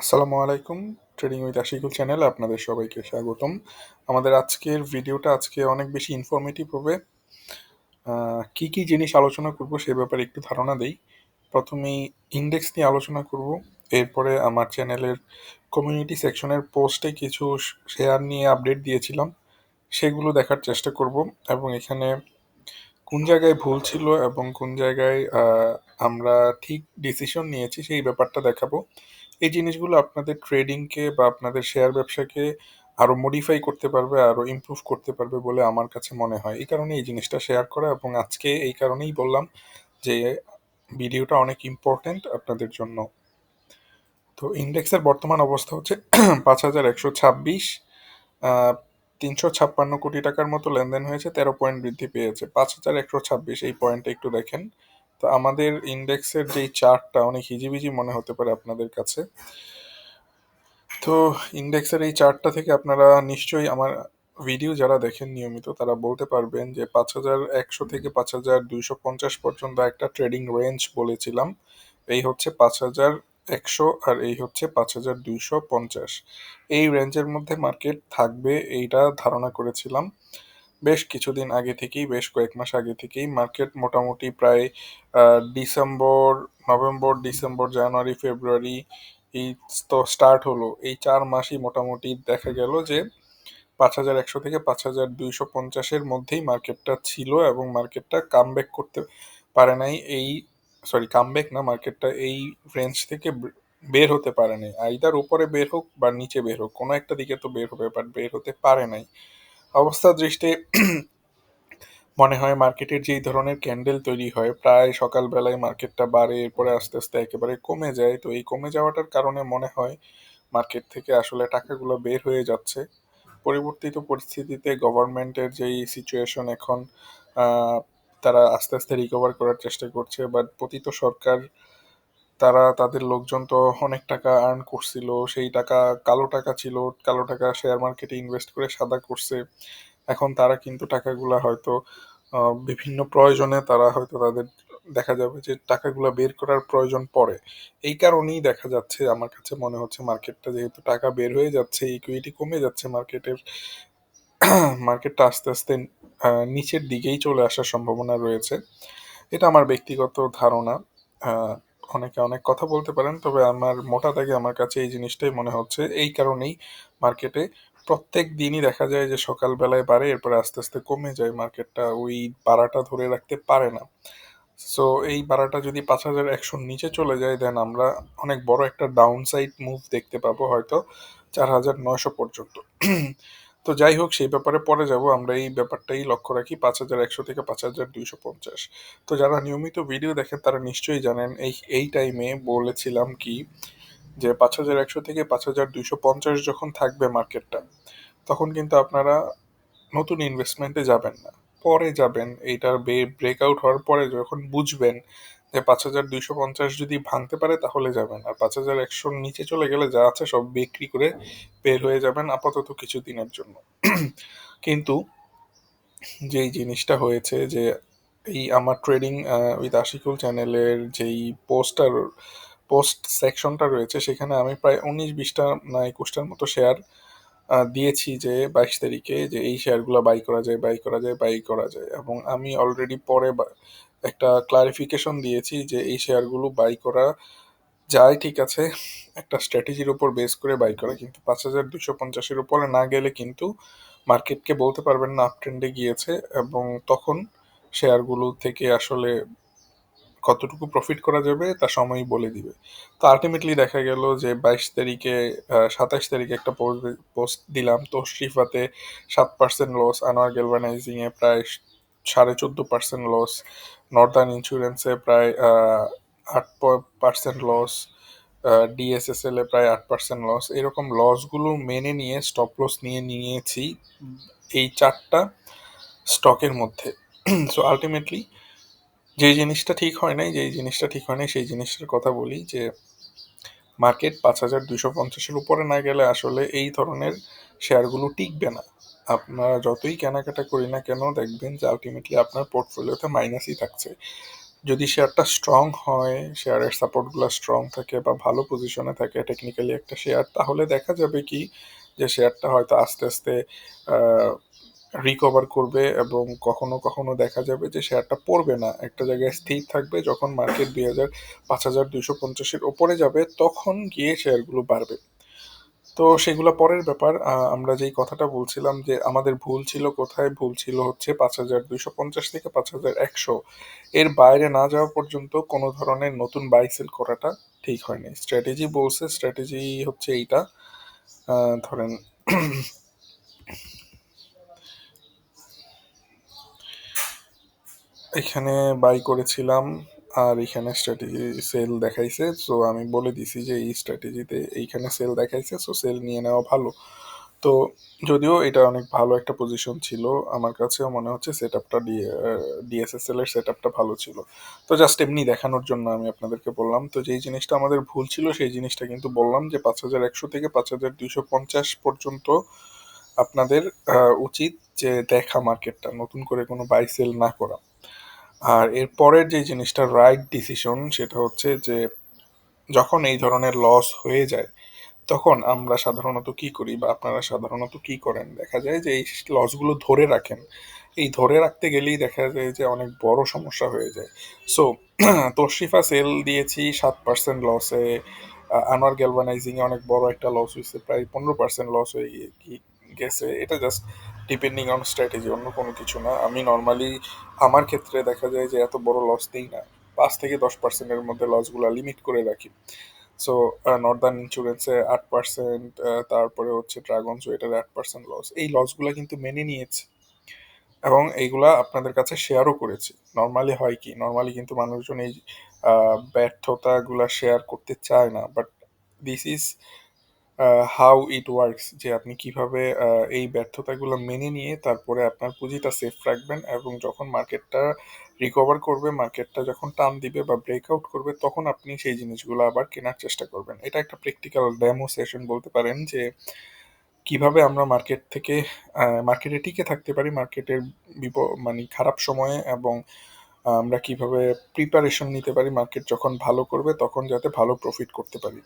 আসসালামু আলাইকুম trading with Ashikul channel আপনাদের সবাইকে স্বাগতম। আমাদের আজকের ভিডিওটা আজকে অনেক বেশি ইনফরমেটিভ হবে। কি কি জিনিস আলোচনা করব সে ব্যাপারে একটু ধারণা দেই। প্রথমেই ইন্ডেক্স নিয়ে আলোচনা করব। এরপরে আমার চ্যানেলের কমিউনিটি সেকশনের পোস্টে কিছু শেয়ার নিয়ে আপডেট দিয়েছিলাম। সেগুলো দেখার চেষ্টা করব এবং এখানে কোন জায়গায় ভুল ছিল এবং কোন জায়গায় আমরা ঠিক ডিসিশন নিয়েছি সেই ব্যাপারটা দেখাবো। এই জিনিসগুলো আপনাদের ট্রেডিংকে বা আপনাদের শেয়ার ব্যবসাকে আরও মডিফাই করতে পারবে, আরও ইমপ্রুভ করতে পারবে বলে আমার কাছে মনে হয়। এই কারণে এই জিনিসটা শেয়ার করা এবং আজকে এই কারণেই বললাম যে, ভিডিওটা অনেক ইম্পর্ট্যান্ট আপনাদের জন্য। তো ইন্ডেক্সের বর্তমান অবস্থা হচ্ছে পাঁচ হাজার একশো ছাব্বিশ তিনশো ছাপ্পান্ন কোটি টাকার মতো লেনদেন হয়েছে, তেরো পয়েন্ট বৃদ্ধি পেয়েছে। পাঁচ হাজার একশো ছাব্বিশ এই পয়েন্টটা একটু দেখেন। তো আমাদের ইন্ডেক্সের যেই চার্টটা, অনেক হিজিবিজি মনে হতে পারে আপনাদের কাছে। তো ইন্ডেক্সের এই চার্টটা থেকে আপনারা নিশ্চয়ই আমার ভিডিও যারা দেখেন নিয়মিত, তারা বলতে পারবেন যে পাঁচ হাজার একশো থেকে পাঁচ হাজার দুইশো পঞ্চাশ পর্যন্ত একটা ট্রেডিং রেঞ্জ বলেছিলাম। এই হচ্ছে পাঁচ হাজার একশো আর এই হচ্ছে পাঁচ হাজার দুইশো পঞ্চাশ। এই রেঞ্জের মধ্যে মার্কেট থাকবে এইটা ধারণা করেছিলাম। বেশ কিছুদিন আগে থেকেই, বেশ কয়েক মাস আগে থেকেই মার্কেট মোটামুটি প্রায় December, November, December, January, February এই তো স্টার্ট হলো। এই চার মাসই মোটামুটি দেখা গেল যে পাঁচ হাজার একশো থেকে পাঁচ হাজার দুইশো পঞ্চাশের মধ্যেই মার্কেটটা ছিল এবং মার্কেটটা কামব্যাক করতে পারে নাই এই সরি কামব্যাক না মার্কেটটা এই রেঞ্জ থেকে বের হতে পারে নাই। আইদার উপরে বের হোক বা নিচে বের হোক, কোনো একটা দিকে তো বের হবে বাট বের হতে পারে নাই। অবস্থা দৃষ্টি মনে হয় মার্কেটের যেই ধরনের ক্যান্ডেল তৈরি হয়, প্রায় সকালবেলায় মার্কেটটা বাড়ে, এরপরে আস্তে আস্তে একেবারে কমে যায়। তো এই কমে যাওয়াটার কারণে মনে হয় মার্কেট থেকে আসলে টাকাগুলো বের হয়ে যাচ্ছে। পরিবর্তিত পরিস্থিতিতে গভর্নমেন্টের যেই সিচুয়েশন এখন তারা আস্তে আস্তে রিকভার করার চেষ্টা করছে বাট পতিত সরকার, তারা, তাদের লোকজন তো অনেক টাকা আর্ন করছিল, সেই টাকা কালো টাকা ছিল, কালো টাকা শেয়ার মার্কেটে ইনভেস্ট করে সাদা করছে। এখন তারা কিন্তু টাকাগুলা হয়তো বিভিন্ন প্রয়োজনে তারা হয়তো তাদের দেখা যাবে যে টাকাগুলা বের করার প্রয়োজন পড়ে। এই কারণেই দেখা যাচ্ছে, আমার কাছে মনে হচ্ছে মার্কেটটা যেহেতু টাকা বের হয়ে যাচ্ছে ইকুইটি কমে যাচ্ছে মার্কেটের মার্কেটটা আস্তে আস্তে নিচের দিকেই চলে আসার সম্ভাবনা রয়েছে। এটা আমার ব্যক্তিগত ধারণা। অনেকে অনেক কথা বলতে পারেন, তবে আমার মোটা দাগে আমার কাছে এই জিনিসটাই মনে হচ্ছে। এই কারণেই মার্কেটে প্রত্যেক দিনই দেখা যায় যে সকালবেলায় বাড়ে, এরপরে আস্তে আস্তে কমে যায়। মার্কেটটা ওই বাড়াটা ধরে রাখতে পারে না। সো এই বাড়াটা যদি পাঁচ হাজার একশোর নিচে চলে যায় দেন আমরা অনেক বড় একটা ডাউন সাইড মুভ দেখতে পাবো হয়তো চার হাজার নয়শো পর্যন্ত। তো যাই হোক, সেই ব্যাপারে পরে যাব। আমরা এই ব্যাপারটাই লক্ষ্য রাখি, পাঁচ হাজার একশো থেকে পাঁচ হাজার দুইশো পঞ্চাশ। তো যারা নিয়মিত ভিডিও দেখেন, তারা নিশ্চয়ই জানেন, এই এই টাইমে বলেছিলাম কি, যে পাঁচ হাজার একশো থেকে পাঁচ হাজার দুইশো পঞ্চাশ যখন থাকবে মার্কেটটা, তখন কিন্তু আপনারা নতুন ইনভেস্টমেন্টে যাবেন না। পরে যাবেন, এইটার ব্রেকআউট হওয়ার পরে যখন বুঝবেন যে পাঁচ হাজার দুইশো পঞ্চাশ যদি ভাঙতে পারে তাহলে যাবেন। আর পাঁচ হাজার একশোর নিচে চলে গেলে যা আছে সব বিক্রি করে বের হয়ে যাবেন আপাতত কিছু দিনের জন্য। কিন্তু যেই জিনিসটা হয়েছে যে এই আমার ট্রেডিং উইথ আশিকুল চ্যানেলের যেই পোস্টার পোস্ট সেকশনটা রয়েছে, সেখানে আমি প্রায় উনিশ বিশটা না একুশটার মতো শেয়ার দিয়েছি যে বাইশ তারিখে যে এই শেয়ারগুলো বাই করা যায় বাই করা যায় বাই করা যায়। এবং আমি অলরেডি পরে একটা ক্লারিফিকেশন দিয়েছি যে এই শেয়ারগুলো বাই করা যায় ঠিক আছে। একটা স্ট্র্যাটেজির উপর বেস করে বাই করা, কিন্তু পাঁচ হাজার দুশো পঞ্চাশের উপরে না গেলে কিন্তু মার্কেটকে বলতে পারবেন না আপ ট্রেন্ডে গিয়েছে এবং তখন শেয়ারগুলো থেকে আসলে কতটুকু প্রফিট করা যাবে তা সময়ই বলে দিবে। তো আলটিমেটলি দেখা গেল যে বাইশ তারিখে সাতাশ তারিখে একটা পোস্ট পোস্ট দিলাম, তো শ্রীফাতে সাত পার্সেন্ট লস আনোয়ার গ্যালভানাইজিংয়ে প্রায় সাড়ে চোদ্দ পার্সেন্ট লস নর্দার্ন ইন্স্যুরেন্সে প্রায় আট পার্সেন্ট লস ডিএসএসএল এ প্রায় আট পার্সেন্ট লস এরকম লসগুলো মেনে নিয়ে স্টপ লস নিয়ে নিয়েছি এই চারটা স্টকের মধ্যে। সো আলটিমেটলি যে জিনিসটা ঠিক হয় নাই, যেই জিনিসটা ঠিক হয় নাই, সেই জিনিসটার কথা বলি যে মার্কেট পাঁচ হাজার দুশো পঞ্চাশের উপরে না গেলে আসলে এই ধরনের শেয়ারগুলো টিকবে না। আপনারা যতই কেনাকাটা করি না কেন, দেখবেন যে আলটিমেটলি আপনার পোর্টফোলিওতে মাইনাসই থাকছে। যদি শেয়ারটা স্ট্রং হয় শেয়ারের সাপোর্টগুলো স্ট্রং থাকে বা ভালো পজিশনে থাকে টেকনিক্যালি একটা শেয়ার তাহলে দেখা যাবে কি যে শেয়ারটা হয়তো আস্তে আস্তে রিকভার করবে এবং কখনো কখনো দেখা যাবে যে শেয়ারটা পড়বে না। একটা জায়গায় স্থির থাকবে, যখন মার্কেট দুই হাজার, পাঁচ হাজার দুইশো পঞ্চাশের ওপরে যাবে, তখন গিয়ে শেয়ারগুলো বাড়বে। তো সেগুলো পরের ব্যাপার। আমরা যেই কথাটা বলছিলাম যে আমাদের ভুল ছিল কোথায়? ভুল ছিল হচ্ছে পাঁচ হাজার দুইশো পঞ্চাশ থেকে পাঁচ হাজার একশো। এর বাইরে না যাওয়া পর্যন্ত কোনো ধরনের নতুন বাই সেল করাটা ঠিক হয়নি। স্ট্র্যাটেজি বলছে স্ট্র্যাটেজি হচ্ছে এইটা। ধরেন এখানে বাই করেছিলাম। আর এখানে স্ট্র্যাটেজি সেল দেখাইছে। সো আমি বলে দিছি যে, এই স্ট্র্যাটেজিতে এইখানে সেল দেখাইছে। সো সেল নিয়ে নেওয়া ভালো। তো যদিও এটা অনেক ভালো একটা পজিশন ছিল, আমার কাছেও মনে হচ্ছে সেট আপটা ডিএসএসএল এর সেট আপটা ভালো ছিল। তো জাস্ট এমনি দেখানোর জন্য আমি আপনাদেরকে বললাম। তো যেই জিনিসটা আমাদের ভুল ছিল, সেই জিনিসটা কিন্তু বললাম যে, পাঁচ হাজার একশো থেকে পাঁচ হাজার দুইশো পঞ্চাশ পর্যন্ত আপনাদের উচিত যে, দেখা মার্কেটটা নতুন করে কোনো বাই সেল না করা। আর এর পরের যে জিনিসটা রাইট ডিসিশন সেটা হচ্ছে যে যখন এই ধরনের লস হয়ে যায়, তখন আমরা সাধারণত কি করি বা আপনারা সাধারণত কি করেন? দেখা যায় যে এই লসগুলো ধরে রাখেন। এই ধরে রাখতে গেলেই দেখা যায় যে অনেক বড় সমস্যা হয়ে যায়। সো তশরিফা সেল দিয়েছি সাত পার্সেন্ট লসে আনোয়ার গ্যালভানাইজিংয়ে অনেক বড় একটা লস হয়েছে, প্রায় পনেরো পার্সেন্ট লস হয়ে গিয়ে গেছে। এটা জাস্ট ডিপেন্ডিং অন স্ট্র্যাটেজি অন্য কোনো কিছু না। আমি নর্মালি আমার ক্ষেত্রে দেখা যায় যে এত বড় লস দিই না। পাঁচ থেকে দশ পার্সেন্টের মধ্যে লসগুলো লিমিট করে রাখি। সো নর্দার্ন ইন্স্যুরেন্সে আট পার্সেন্ট তারপরে হচ্ছে ড্রাগন সো এটার আট পার্সেন্ট লস এই লসগুলো কিন্তু মেনে নিয়েছে। এবং এইগুলা আপনাদের কাছে শেয়ারও করেছি। নর্মালি হয় কি? নর্মালি কিন্তু মানুষজন এই ব্যর্থতাগুলা শেয়ার করতে চায় না। But this is how it works যে আপনি কীভাবে এই ব্যর্থতাগুলো মেনে নিয়ে তারপরে আপনার পুঁজিটা সেফ রাখবেন এবং যখন মার্কেটটা রিকভার করবে মার্কেটটা যখন টান দিবে বা ব্রেকআউট করবে, তখন আপনি সেই জিনিসগুলো আবার কেনার চেষ্টা করবেন। এটা একটা প্র্যাকটিক্যাল ডেমো সেশন বলতে পারেন যে কীভাবে আমরা মার্কেট থেকে মার্কেটে টিকে থাকতে পারি মার্কেটের বিপ মানে খারাপ সময়ে এবং আমরা কীভাবে প্রিপারেশন নিতে পারি মার্কেট যখন ভালো করবে, তখন যাতে ভালো প্রফিট করতে পারি।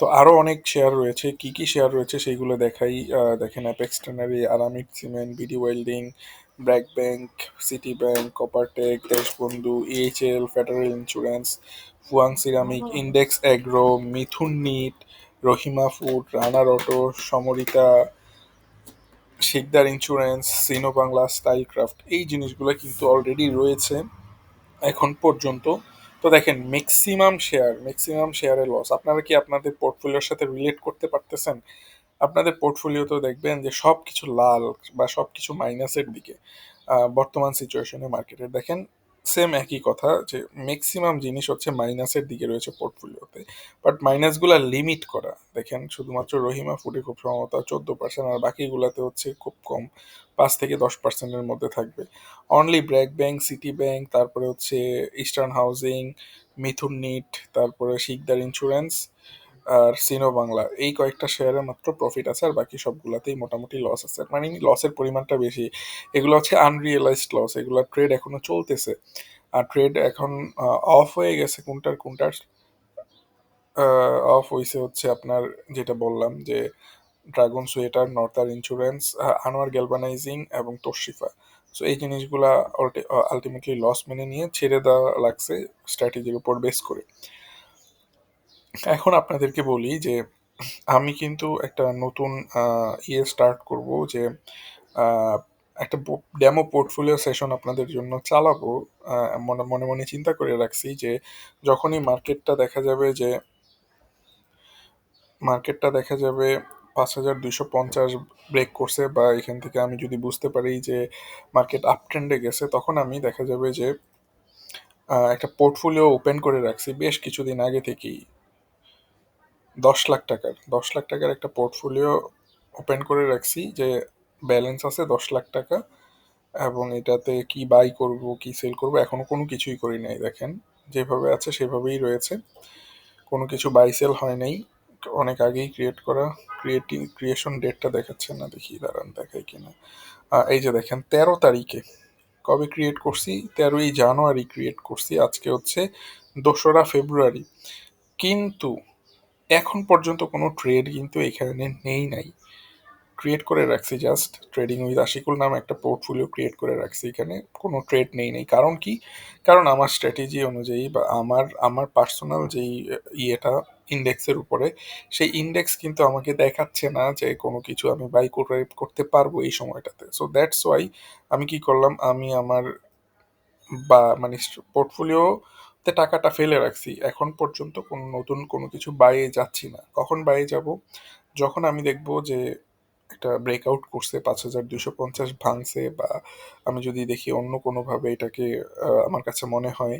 তো আরও অনেক শেয়ার রয়েছে। কি কি শেয়ার রয়েছে সেইগুলো দেখাই। দেখেন apex tannery Aramaic cement BD welding BRAC bank city bank coppertech Deshbandhu EHL federal insurance Fuwang ceramic index agro Mithun knit Rahima food runner auto Samorita Sikder insurance sino Bangla style craft এই জিনিসগুলো কিন্তু already রয়েছে। এখন পর্যন্ত তো দেখেন maximum share maximum শেয়ারের loss আপনারা কি আপনাদের পোর্টফোলিওর সাথে রিলেট করতে পারতেছেন? আপনাদের পোর্টফোলিও তো দেখবেন যে সব কিছু লাল বা সব কিছু মাইনাসের দিকে বর্তমান সিচুয়েশনে মার্কেটে দেখেন সেম একই কথা যে ম্যাক্সিমাম জিনিস হচ্ছে মাইনাসের দিকে রয়েছে পোর্টফোলিওতে বাট মাইনাসগুলো লিমিট করা। দেখেন, শুধুমাত্র রহিমা ফুডে খুব সম্ভবত চোদ্দ পার্সেন্ট আর বাকিগুলোতে হচ্ছে খুব কম, পাঁচ থেকে দশ পার্সেন্টের মধ্যে থাকবে। Only BRAC bank city bank তারপরে হচ্ছে ইস্টার্ন হাউজিং মিথুন নিট তারপরে শিকদার ইন্স্যুরেন্স আর সিনো বাংলা এই কয়েকটা শেয়ারে মাত্র প্রফিট আছে আর বাকি সবগুলাতেই মোটামুটি লস আছে। মানে লসের পরিমাণটা বেশি। এগুলো হচ্ছে আনরিয়েলাইজড লস এগুলো ট্রেড এখনও চলতেছে। আর ট্রেড এখন অফ হয়ে গেছে কোনটার কোনটার অফ হয়েছে হচ্ছে আপনার যেটা বললাম যে Dragon Sweater Northern Insurance Anwar galvanizing এবং তশরিফা সো এই জিনিসগুলা আলটিমেটলি লস মেনে নিয়ে ছেড়ে দেওয়া লাগছে স্ট্র্যাটেজির উপর বেস করে। এখন আপনাদেরকে বলি যে, আমি কিন্তু একটা নতুন ইয়ে স্টার্ট করব যে একটা ডেমো পোর্টফোলিও সেশন আপনাদের জন্য চালাবো। মনে মনে মনে চিন্তা করে রাখছি যে, যখনই মার্কেটটা দেখা যাবে যে, মার্কেটটা দেখা যাবে পাঁচ হাজার দুইশো পঞ্চাশ ব্রেক করছে বা এখান থেকে আমি যদি বুঝতে পারি যে মার্কেট আপ ট্রেন্ডে গেছে, তখন আমি দেখা যাবে যে একটা পোর্টফোলিও ওপেন করে রাখছি বেশ কিছুদিন আগে থেকেই। দশ লাখ টাকার, দশ লাখ টাকার একটা পোর্টফোলিও ওপেন করে রাখছি যে ব্যালেন্স আছে দশ লাখ টাকা এবং এটাতে কি বাই করব, কি সেল করব, এখনও কোনো কিছুই করি নাই, দেখেন। যেভাবে আছে সেভাবেই রয়েছে। কোনো কিছু বাই সেল হয় নাই। অনেক আগেই ক্রিয়েট করা ক্রিয়েটিং ক্রিয়েশন ডেটটা দেখাচ্ছে না, দেখি, দাঁড়ান, দেখাই কিনা। এই যে দেখেন, তেরো তারিখে কবে ক্রিয়েট করছি? তেরোই জানুয়ারি ক্রিয়েট করছি, আজকে হচ্ছে দোসরা ফেব্রুয়ারি। কিন্তু এখন পর্যন্ত কোনো ট্রেড কিন্তু এখানে নেই নাই। ক্রিয়েট করে রাখছি জাস্ট ট্রেডিং উইথ আশিকুল নামে একটা পোর্টফোলিও ক্রিয়েট করে রাখছি এখানে, কোনো ট্রেড নেই নেই। কারণ কি? কারণ আমার স্ট্র্যাটেজি অনুযায়ী বা আমার আমার পার্সোনাল যেই ইয়েটা ইন্ডেক্সের উপরে, সেই ইন্ডেক্স কিন্তু আমাকে দেখাচ্ছে না যে কোনো কিছু আমি বাই করে, করতে পারব এই সময়টাতে। সো দ্যাটস ওয়াই আমি কি করলাম? আমি আমার বা মানে পোর্টফোলিওতে টাকাটা ফেলে রাখছি। এখন পর্যন্ত কোনো নতুন কোনো কিছু বাইরে যাচ্ছি না। কখন বাইরে যাব? যখন আমি দেখব যে একটা ব্রেকআউট করছে পাঁচ হাজার দুশো পঞ্চাশ ভাঙছে বা আমি যদি দেখি অন্য কোনোভাবে এটাকে আমার কাছে মনে হয়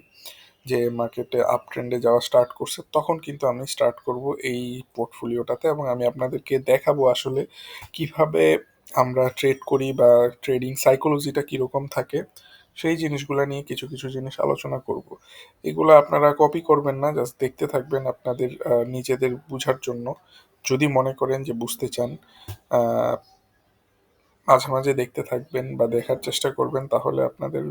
যে মার্কেটে আপ ট্রেন্ডে যাওয়া স্টার্ট করছে, তখন কিন্তু আমি স্টার্ট করব এই পোর্টফোলিওটাতে এবং আমি আপনাদেরকে দেখাবো আসলে কীভাবে আমরা ট্রেড করি বা ট্রেডিং সাইকোলজিটা কীরকম থাকে। সেই জিনিসগুলো নিয়ে কিছু কিছু জিনিস আলোচনা করব। এগুলো আপনারা কপি করবেন না জাস্ট দেখতে থাকবেন আপনাদের নিজেদের বুঝার জন্য। যদি মনে করেন যে বুঝতে চান মাঝে মাঝে দেখতে থাকবেন বা দেখার চেষ্টা করবেন, তাহলে আপনাদের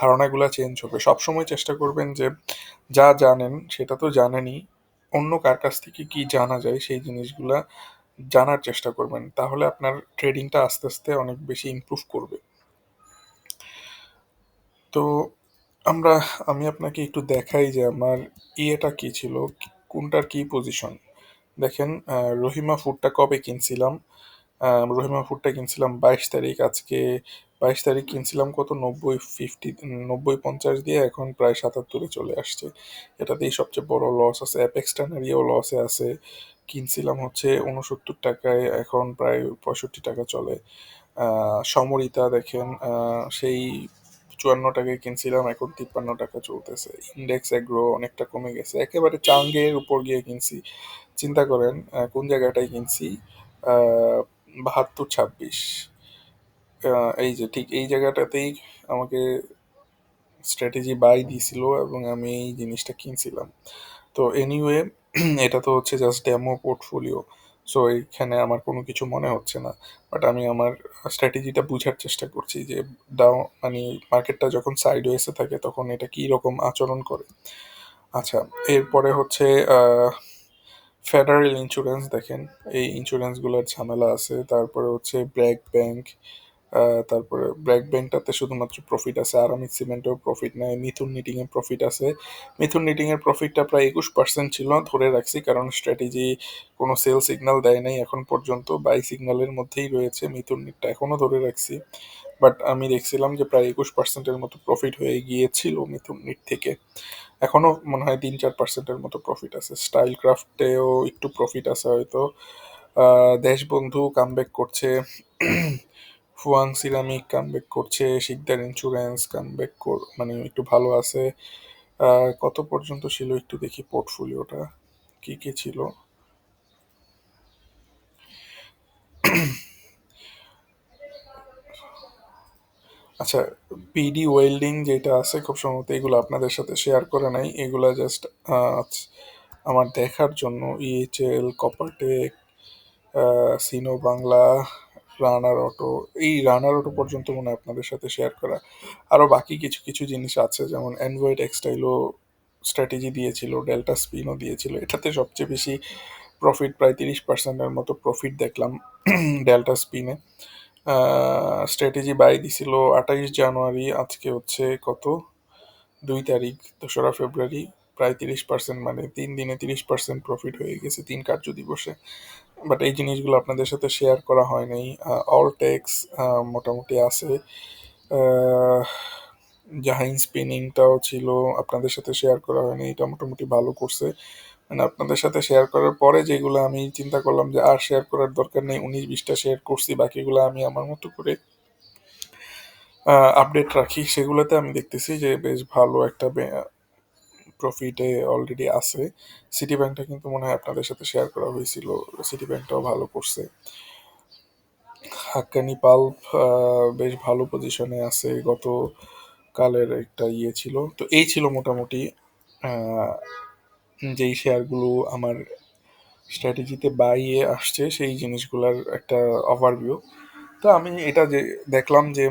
ধারণাগুলো চেঞ্জ হবে। সবসময় চেষ্টা করবেন যে যা জানেন, সেটা তো জানেনই। অন্য কার কাছ থেকে কি জানা যায়, সেই জিনিসগুলা জানার চেষ্টা করবেন। তাহলে আপনার ট্রেডিংটা আস্তে আস্তে অনেক বেশি ইমপ্রুভ করবে। তো আমরা, আমি আপনাকে একটু দেখাই যে আমার ইয়েটা কি ছিল, কোনটার কি পজিশন দেখেন রহিমা ফুডটা কবে কিনছিলাম? রহিমা ফুডটা কিনছিলাম বাইশ তারিখ, আজকে বাইশ তারিখ কিনছিলাম কত? নব্বই ফিফটি নব্বই পঞ্চাশ দিয়ে এখন প্রায় সাতাত্তরে চলে আসছে। এটাতেই সবচেয়ে বড় লস আছে অ্যাপেক্স টানারিও লসে আছে। কিনছিলাম হচ্ছে উনসত্তর টাকায়, এখন প্রায় পঁয়ষট্টি টাকা চলে। সমরিতা দেখেন সেই চুয়ান্ন টাকায় কিনছিলাম, এখন তিপ্পান্ন টাকা চলতেছে ইন্ডেক্স এগ্রো অনেকটা কমে গেছে। একেবারে চাঙ্গের উপর গিয়ে কিনছি। চিন্তা করেন কোন জায়গাটায় কিনছি? বাহাত্তর ছাব্বিশ। এই যে, ঠিক এই জায়গাটাতেই আমাকে স্ট্র্যাটেজি বাই দিয়েছিল এবং আমি এই জিনিসটা কিনছিলাম। তো এনিওয়ে এটা তো হচ্ছে জাস্ট ডেমো পোর্টফোলিও সো এইখানে আমার কোনো কিছু মনে হচ্ছে না। বাট আমি আমার স্ট্র্যাটেজিটা বুঝার চেষ্টা করছি যে ডাও মানে মার্কেটটা যখন সাইড ওয়েসে থাকে, তখন এটা কী রকম আচরণ করে? আচ্ছা এরপরে হচ্ছে ফেডারেল ইন্স্যুরেন্স দেখেন। এই ইন্স্যুরেন্সগুলোর ঝামেলা আছে। তারপরে হচ্ছে ব্র্যাক ব্যাংক তারপরে ব্র্যাক ব্যাংকটাতে শুধুমাত্র প্রফিট আছে আরামিক সিমেন্টেও প্রফিট নেয় মিথুন নিটিংয়ে প্রফিট আছে। মিথুন নিটিংয়ের প্রফিটটা প্রায় একুশ পার্সেন্ট ছিল, ধরে রাখছি, কারণ স্ট্র্যাটেজি কোনো সেল সিগনাল দেয় নাই, এখন পর্যন্ত বাই সিগন্যালের মধ্যেই রয়েছে মিথুন নিটটা এখনও ধরে রাখছি। বাট আমি দেখছিলাম যে প্রায় একুশ পার্সেন্টের মতো প্রফিট হয়ে গিয়েছিল মিথুন নিট থেকে। এখনও মনে হয় তিন চার পার্সেন্টের মতো প্রফিট আছে। স্টাইল ক্রাফটেও একটু প্রফিট আছে হয়তো। দেশবন্ধু কামব্যাক করছে। ফুয়াং সিরামিক কামব্যাক করছে শিকদার ইন্স্যুরেন্স কামব্যাক মানে একটু ভালো আছে। কত পর্যন্ত ছিল একটু দেখি পোর্টফোলিওটা কি কি ছিল? আচ্ছা পিডি ওয়েল্ডিং যেটা আছে, খুব সম্ভবত এগুলো আপনাদের সাথে শেয়ার করে নাই। এগুলা জাস্ট আমার দেখার জন্য EHL coppertech sino Bangla runner auto, এই রানার অটো পর্যন্ত মনে আপনাদের সাথে শেয়ার করা। আরও বাকি কিছু কিছু জিনিস আছে, যেমন অ্যান্ড্রয়েড এক্সটাইলও স্ট্র্যাটেজি দিয়েছিল ডেল্টা স্পিনও দিয়েছিল। এটাতে সবচেয়ে বেশি প্রফিট প্রায় তিরিশ পার্সেন্টের মতো প্রফিট দেখলাম ডেল্টা স্পিনে স্ট্র্যাটেজি বাই দিছিল আঠাইশ জানুয়ারি, আজকে হচ্ছে কত? দুই তারিখ, দোসরা ফেব্রুয়ারি, প্রায় তিরিশ পার্সেন্ট মানে তিন দিনে তিরিশ পার্সেন্ট প্রফিট হয়ে গেছে তিন কার্য দিবসে। বাট এই জিনিসগুলো আপনাদের সাথে শেয়ার করা হয় নাই অল টেক্স মোটামুটি আছে। জাহাইন স্পিনিংটাও ছিল, আপনাদের সাথে শেয়ার করা হয়নি। এটা মোটামুটি ভালো করছে। মানে আপনাদের সাথে শেয়ার করার পরে যেগুলো আমি চিন্তা করলাম যে আর শেয়ার করার দরকার নেই, উনিশ বিশটা শেয়ার করছি, বাকিগুলো আমি আমার মতো করে আপডেট রাখি। সেগুলোতে আমি দেখতেছি যে বেশ ভালো একটা প্রফিটে অলরেডি আছে। সিটি ব্যাংকটা কিন্তু মনে হয় আপনাদের সাথে শেয়ার করা হয়েছিল। সিটি ব্যাংকটাও ভালো করছে। হাক্কানি পাল্প বেশ ভালো পজিশনে আছে। গত কালের একটা ইয়ে ছিল। তো এই ছিল মোটামুটি যেই শেয়ারগুলো আমার স্ট্র্যাটেজিতে বাইয়ে আসছে, সেই জিনিসগুলোর একটা ওভারভিউ তো আমি এটা যে, দেখলাম যে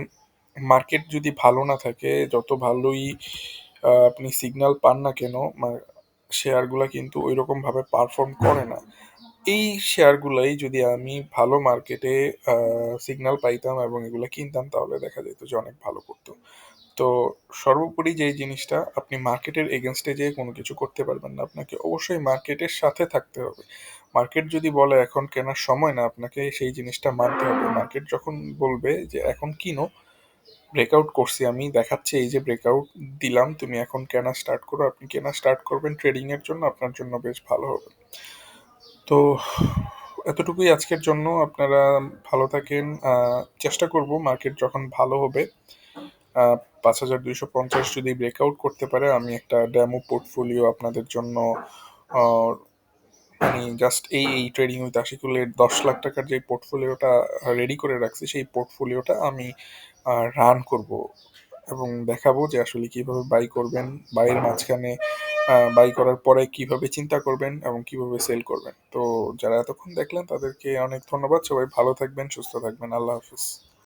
মার্কেট যদি ভালো না থাকে, যত ভালোই আপনি সিগন্যাল পান না কেন শেয়ারগুলো কিন্তু ওই রকম ভাবে পারফর্ম করে না। এই শেয়ারগুলাই যদি আমি ভালো মার্কেটে সিগন্যাল পাইতাম এবং এগুলো কিনতাম, তাহলে দেখা যেত যে অনেক ভালো করতো। তো সর্বোপরি যে জিনিসটা, আপনি মার্কেটের এগেনস্টে যেয়ে কোনো কিছু করতে পারবেন না। আপনাকে অবশ্যই মার্কেটের সাথে থাকতে হবে। মার্কেট যদি বলে এখন কেনার সময় না, আপনাকে সেই জিনিসটা মানতে হবে। মার্কেট যখন বলবে যে, এখন কিনো ব্রেকআউট করছি আমি, দেখাচ্ছি, এই যে ব্রেকআউট দিলাম, তুমি এখন কেনা স্টার্ট করো, আপনি কেনা স্টার্ট করবেন ট্রেডিং এর জন্য, আপনার জন্য বেশ ভালো হবে। তো এতটুকুই আজকের জন্য, আপনারা ভালো থাকেন চেষ্টা করব মার্কেট যখন ভালো হবে পাঁচ হাজার দুইশো পঞ্চাশ যদি ব্রেকআউট করতে পারে, আমি একটা ড্যামো পোর্টফোলিও আপনাদের জন্য আমি জাস্ট এই এই ট্রেডিং উইথ আশিকুলের দশ লাখ টাকার যে পোর্টফোলিওটা রেডি করে রাখছি, সেই পোর্টফোলিওটা আমি রান করব এবং দেখাবো যে আসলে কীভাবে বাই করবেন বাইয়ের মাঝখানে বাই করার পরে কীভাবে চিন্তা করবেন এবং কীভাবে সেল করবেন। তো যারা এতক্ষণ দেখলেন তাদেরকে অনেক ধন্যবাদ। সবাই ভালো থাকবেন, সুস্থ থাকবেন। আল্লাহ হাফিজ।